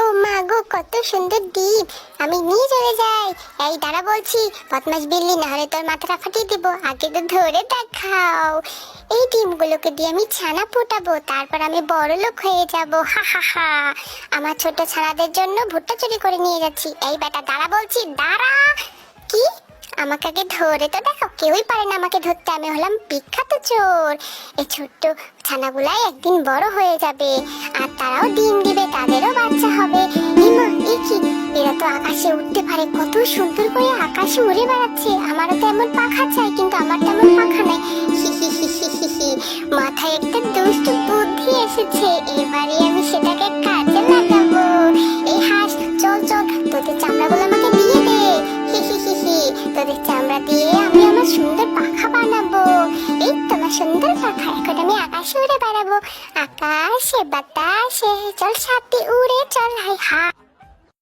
ও মা গো, কত সুন্দর ডিম আমি নিয়ে চলে যাই। এই দাঁড়া বলছি বদমাস বিল্লি না হলে তোর মাথাটা ফাটিয়ে দিব। আগে তো ধরে দেখাও। এই ডিমগুলোকে দিয়ে আমি ছানা ফোটাবো, তারপর আমি বড় লোক হয়ে যাব। হা হা হা। আমার ছোট ছানাদের জন্য ভুট্টা চুরি করে নিয়ে যাচ্ছি। এই বেটা, দাঁড়া বলছি, দাঁড়া। কি? আমাকে আগে ধরে তো দেখো কেউই পারে না আমাকে ধরতে। আমি হলাম বিখ্যাত চোর। এই ছোট্ট ছানাগুলাই একদিন বড় হয়ে যাবে। আর তারাও আকাশে উঠতে পারে। কত সুন্দর করে আকাশে উড়ে বেড়াচ্ছে। আমারও তো এমন পাখা চাই, কিন্তু আমার তেমন পাখা নাই। মাথায় একটা দুষ্ট বুদ্ধি এসেছে। এবারে আমি সেটাকে কাজে লাগাবো। এই হাঁস, চল চল। তোদের চামড়াগুলো আমাকে দিয়ে দে। তোদের চামড়া দিয়ে আমি আমার সুন্দর পাখা বানাবো। এই তোমার সুন্দর পাখা। এখন আমি আকাশে উড়ে বেড়াবো। আকাশে বাতাসে, চল সাথে উড়ে চল, হাই হা